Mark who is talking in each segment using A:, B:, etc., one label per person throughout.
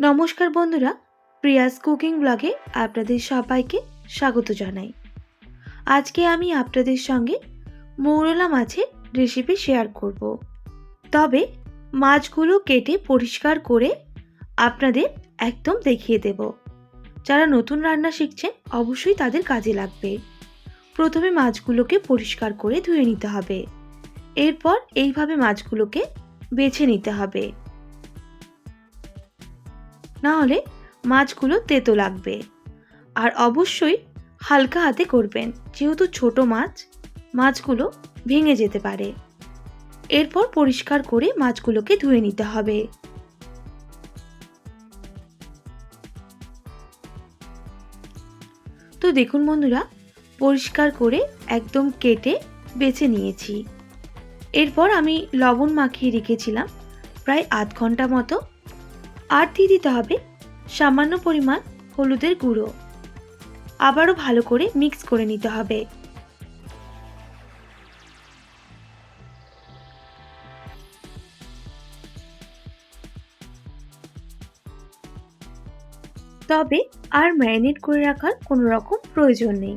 A: নমস্কার বন্ধুরা, Prius cooking ব্লগে আপনাদের সবাইকে স্বাগত জানাই। আজকে আমি আপনাদের সঙ্গে মৌরলা মাছের রেসিপি শেয়ার করব। তবে মাছগুলো কেটে পরিষ্কার করে আপনাদের একদম দেখিয়ে দেব। যারা নতুন রান্না শিখছেন, অবশ্যই তাদের কাজে লাগবে। প্রথমে মাছগুলোকে পরিষ্কার করে ধুয়ে নিতে হবে। এরপর এইভাবে মাছগুলোকে বেছে নিতে হবে। না হলে মাছগুলো তেতো লাগবে। আর অবশ্যই হালকা হাতে করবেন, যেহেতু ছোট মাছ, মাছগুলো ভেঙে যেতে পারে। এরপর পরিষ্কার করে মাছগুলোকে ধুয়ে নিতে হবে। তো দেখুন বন্ধুরা, পরিষ্কার করে একদম কেটে বেছে নিয়েছি। এরপর আমি লবণ মাখিয়ে রেখেছিলাম প্রায় আধ ঘণ্টা মতো। আর দিয়ে দিতে হবে সামান্য পরিমাণ হলুদের গুঁড়ো। আবারও ভালো করে মিক্স করে নিতে হবে। তবে আর ম্যারিনেট করে রাখার কোনো রকম প্রয়োজন নেই।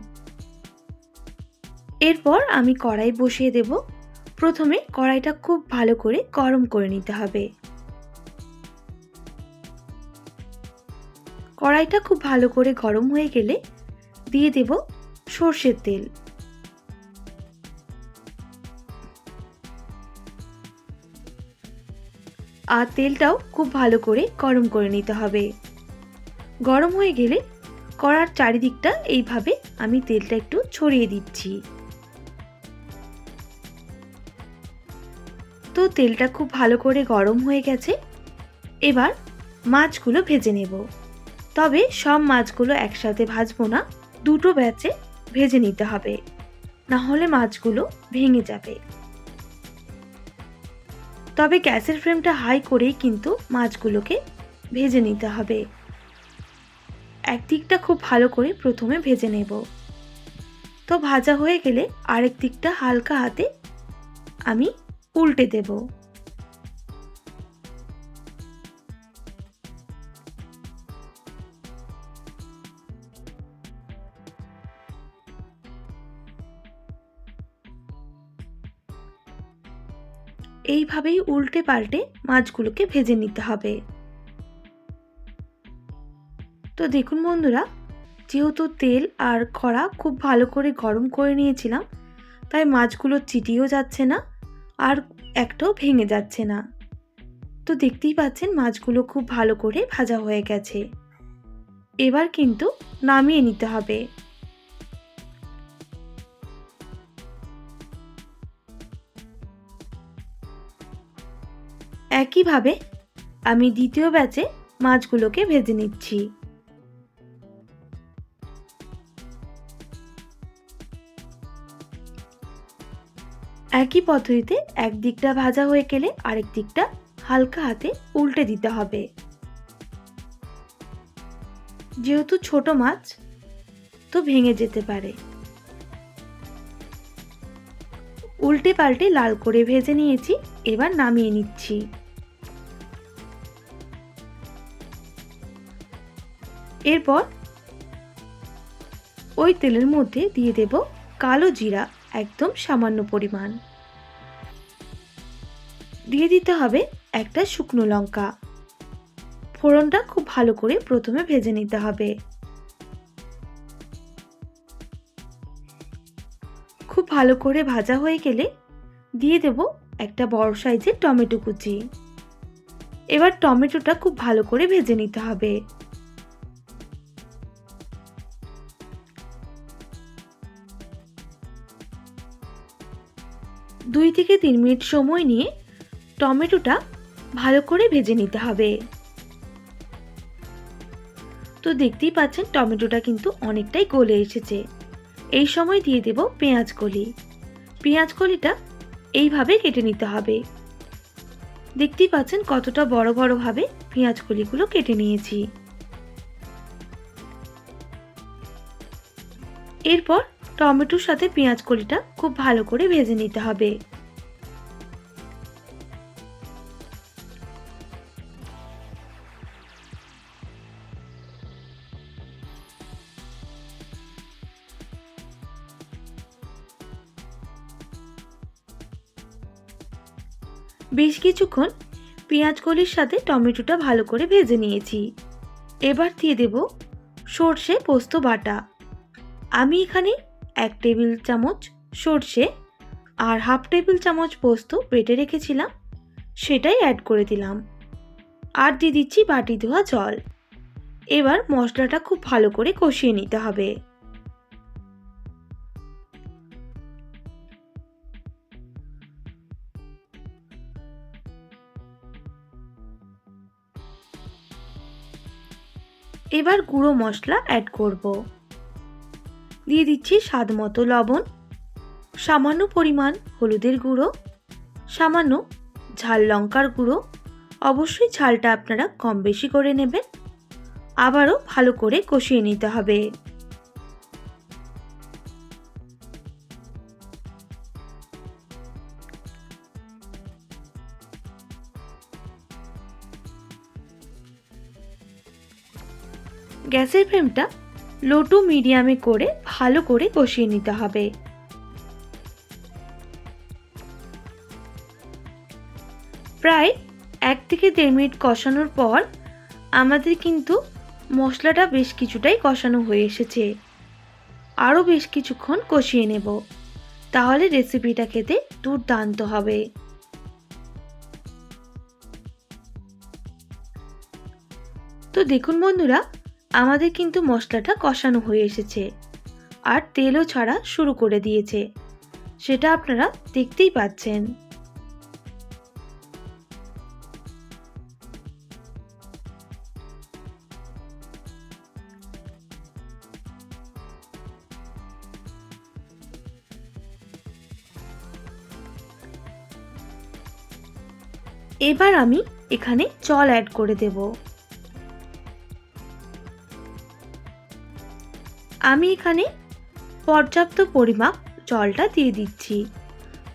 A: এরপর আমি কড়াই বসিয়ে দেব। প্রথমে কড়াইটা খুব ভালো করে গরম করে নিতে হবে। কড়াইটা খুব ভালো করে গরম হয়ে গেলে দিয়ে দেব সর্ষের তেল। আর তেলটাও খুব ভালো করে গরম করে নিতে হবে। গরম হয়ে গেলে কড়ার চারিদিকটা এইভাবে আমি তেলটা একটু ছড়িয়ে দিচ্ছি। তো তেলটা খুব ভালো করে গরম হয়ে গেছে, এবার মাছগুলো ভেজে নেব। তবে সব মাছগুলো একসাথে ভাজবো না, দুটো ব্যাচে ভেজে নিতে হবে। না হলে মাছগুলো ভেঙে যাবে। তবে গ্যাসের ফ্লেমটা হাই করেই কিন্তু মাছগুলোকে ভেজে নিতে হবে। একদিকটা খুব ভালো করে প্রথমে ভেজে নেব। তো ভাজা হয়ে গেলে আরেক দিকটা হালকা হাতে আমি উল্টে দেবো। এইভাবেই উল্টে পাল্টে মাছগুলোকে ভেজে নিতে হবে। তো দেখুন বন্ধুরা, যেহেতু তেল আর খড়া খুব ভালো করে গরম করে নিয়েছিলাম, তাই মাছগুলো চিটিয়েও যাচ্ছে না আর একটাও ভেঙে যাচ্ছে না। তো দেখতেই পাচ্ছেন মাছগুলো খুব ভালো করে ভাজা হয়ে গেছে। এবার কিন্তু নামিয়ে নিতে হবে। একইভাবে আমি দ্বিতীয় ব্যাচে মাছগুলোকে ভেজে নিচ্ছি। একই পদ্ধতিতে এক দিকটা ভাজা হয়ে গেলে আরেক দিকটা হালকা হাতে উল্টে দিতে হবে। যেহেতু ছোট মাছ, তো ভেঙে যেতে পারে। উল্টে পাল্টে লাল করে ভেজে নিয়েছি, এবার নামিয়ে নিচ্ছি। এরপর ওই তেলের মধ্যে দিয়ে দেব কালো জিরা, একদম সামান্য পরিমাণ। দিয়ে দিতে হবে একটা শুকনো লঙ্কা। ফোড়নটা খুব ভালো করে প্রথমে ভেজে নিতে হবে। খুব ভালো করে ভাজা হয়ে গেলে দিয়ে দেব একটা বড় সাইজের টমেটো কুচি। এবার টমেটোটা খুব ভালো করে ভেজে নিতে হবে। দুই থেকে তিন মিনিট সময় নিয়ে টমেটোটা ভালো করে ভেজে নিতে হবে। তো দেখতেই পাচ্ছেন টমেটোটা কিন্তু অনেকটাই গলে এসেছে। এই সময় দিয়ে দেব পেঁয়াজ কলি। পেঁয়াজ কলিটা এইভাবে কেটে নিতে হবে। দেখতেই পাচ্ছেন কতটা বড় বড়ভাবে পেঁয়াজ কলিগুলো কেটে নিয়েছি। এরপর টমেটোর সাথে পেঁয়াজ কলিটা খুব ভালো করে ভেজে নিতে হবে। বেশ কিছুক্ষণ পেঁয়াজ কলির সাথে টমেটোটা ভালো করে ভেজে নিয়েছি। এবার দিয়ে দেব সর্ষে পোস্ত বাটা। আমি এখানে এক টেবিল চামচ সর্ষে আর হাফ টেবিল চামচ পোস্ত বেটে রেখেছিলাম, সেটাই অ্যাড করে দিলাম। আর দিয়ে দিচ্ছি বাটি ধোয়া জল। এবার মশলাটা খুব ভালো করে কষিয়ে নিতে হবে। এবার গুঁড়ো মশলা অ্যাড করব। দিয়ে দিচ্ছি স্বাদ মতো লবণ, সামান্য পরিমাণ হলুদের গুঁড়ো, সামান্য ঝাল লঙ্কার গুঁড়ো। অবশ্যই ঝালটা আপনারা কম বেশি করে নেবেন। আবারও ভালো করে কষিয়ে নিতে হবে। গ্যাসের ফ্লেমটা লো টু মিডিয়ামে করে ভালো করে কষিয়ে নিতে হবে। প্রায় এক থেকে দেড় মিনিট কষানোর পর আমাদের কিন্তু মশলাটা বেশ কিছুটাই কষানো হয়ে এসেছে। আরও বেশ কিছুক্ষণ কষিয়ে নেব। তাহলে রেসিপিটা খেতে দুর্দান্ত হবে। তো দেখুন বন্ধুরা, আমাদের কিন্তু মশলাটা কষানো হয়ে এসেছে। আর তেলও ছাড়া শুরু করে দিয়েছে। সেটা আপনারা দেখতেই পাচ্ছেন। এবার আমি এখানে জল অ্যাড করে দেব। আমি এখানে পর্যাপ্ত পরিমাপ জলটা দিয়ে দিচ্ছি।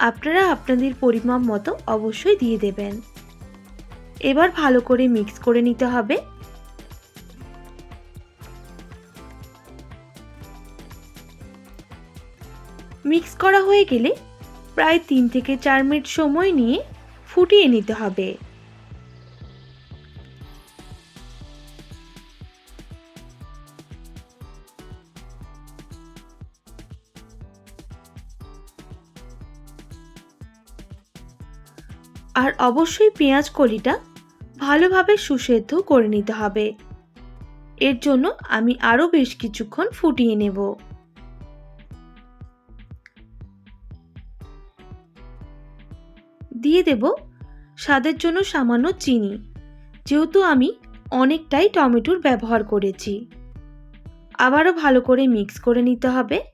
A: আপনারা আপনাদের পরিমাপ মতো অবশ্যই দিয়ে দেবেন। এবার ভালো করে মিক্স করে নিতে হবে। মিক্স করা হয়ে গেলে প্রায় তিন থেকে চার মিনিট সময় নিয়ে ফুটিয়ে নিতে হবে। আর অবশ্যই পেঁয়াজ কলিটা ভালোভাবে সুসেদ্ধ করে নিতে হবে। এর জন্য আমি আরও বেশ কিছুক্ষণ ফুটিয়ে নেব। দিয়ে দেব স্বাদের জন্য সামান্য চিনি, যেহেতু আমি অনেকটাই টমেটোর ব্যবহার করেছি। আবারও ভালো করে মিক্স করে নিতে হবে।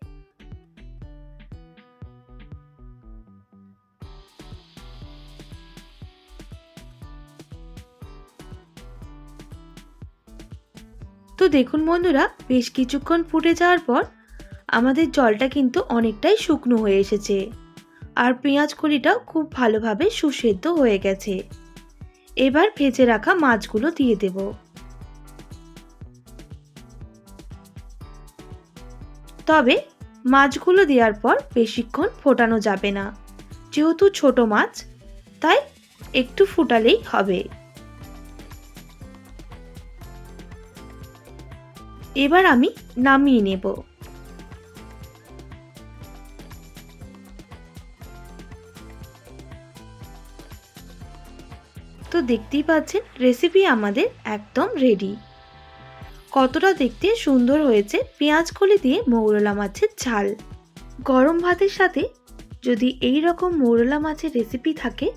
A: দেখুন বন্ধুরা, বেশ কিছুক্ষণ ফুটে যাওয়ার পর আমাদের জলটা কিন্তু অনেকটাই শুকনো হয়ে এসেছে। আর পেঁয়াজ কলিটাও খুব ভালোভাবে সুসেদ্ধ হয়ে গেছে। এবার ভেজে রাখা মাছগুলো দিয়ে দেব। তবে মাছগুলো দেওয়ার পর বেশিক্ষণ ফোটানো যাবে না। যেহেতু ছোট মাছ, তাই একটু ফুটালেই হবে। এবার আমি নামিয়ে নেব। তো দেখতেই পাচ্ছেন রেসিপি আমাদের একদম রেডি কতটা দেখতে সুন্দর হয়েছে, পেঁয়াজ কলি দিয়ে মৌরলা মাছের ঝাল। গরম ভাতের সাথে যদি এই রকম মৌরলা মাছের রেসিপি থাকে,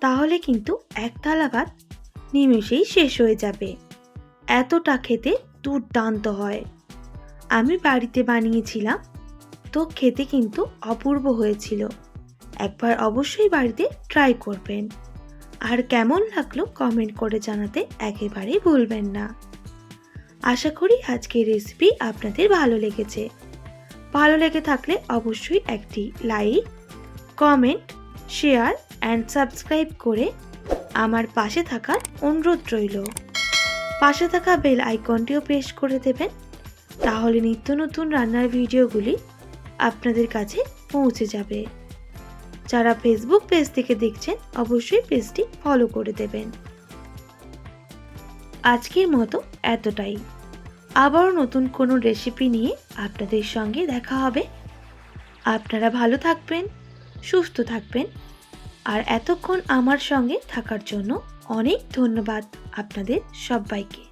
A: তাহলে কিন্তু এক থালা ভাত নিমেষেই শেষ হয়ে যাবে। এতটা খেতে দুর্দান্ত হয়। আমি বাড়িতে বানিয়েছিলাম, তো খেতে কিন্তু অপূর্ব হয়েছিল। একবার অবশ্যই বাড়িতে ট্রাই করবেন। আর কেমন লাগল কমেন্ট করে জানাতে একেবারেই ভুলবেন না। আশা করি আজকের রেসিপি আপনাদের ভালো লেগেছে। ভালো লেগে থাকলে অবশ্যই একটি like comment share and subscribe করে আমার পাশে থাকার অনুরোধ রইল। পাশে থাকা বেল আইকনটিও প্রেস করে দেবেন। তাহলে নিত্য নতুন রান্নার ভিডিওগুলি আপনাদের কাছে পৌঁছে যাবে। যারা ফেসবুক পেজ থেকে দেখছেন, অবশ্যই পেজটি ফলো করে দেবেন। আজকের মতো এতটাই। আবারও নতুন কোনো রেসিপি নিয়ে আপনাদের সঙ্গে দেখা হবে। আপনারা ভালো থাকবেন, সুস্থ থাকবেন। আর এতক্ষণ আমার সঙ্গে থাকার জন্য অনেক ধন্যবাদ। আপনাদের সবাইকে।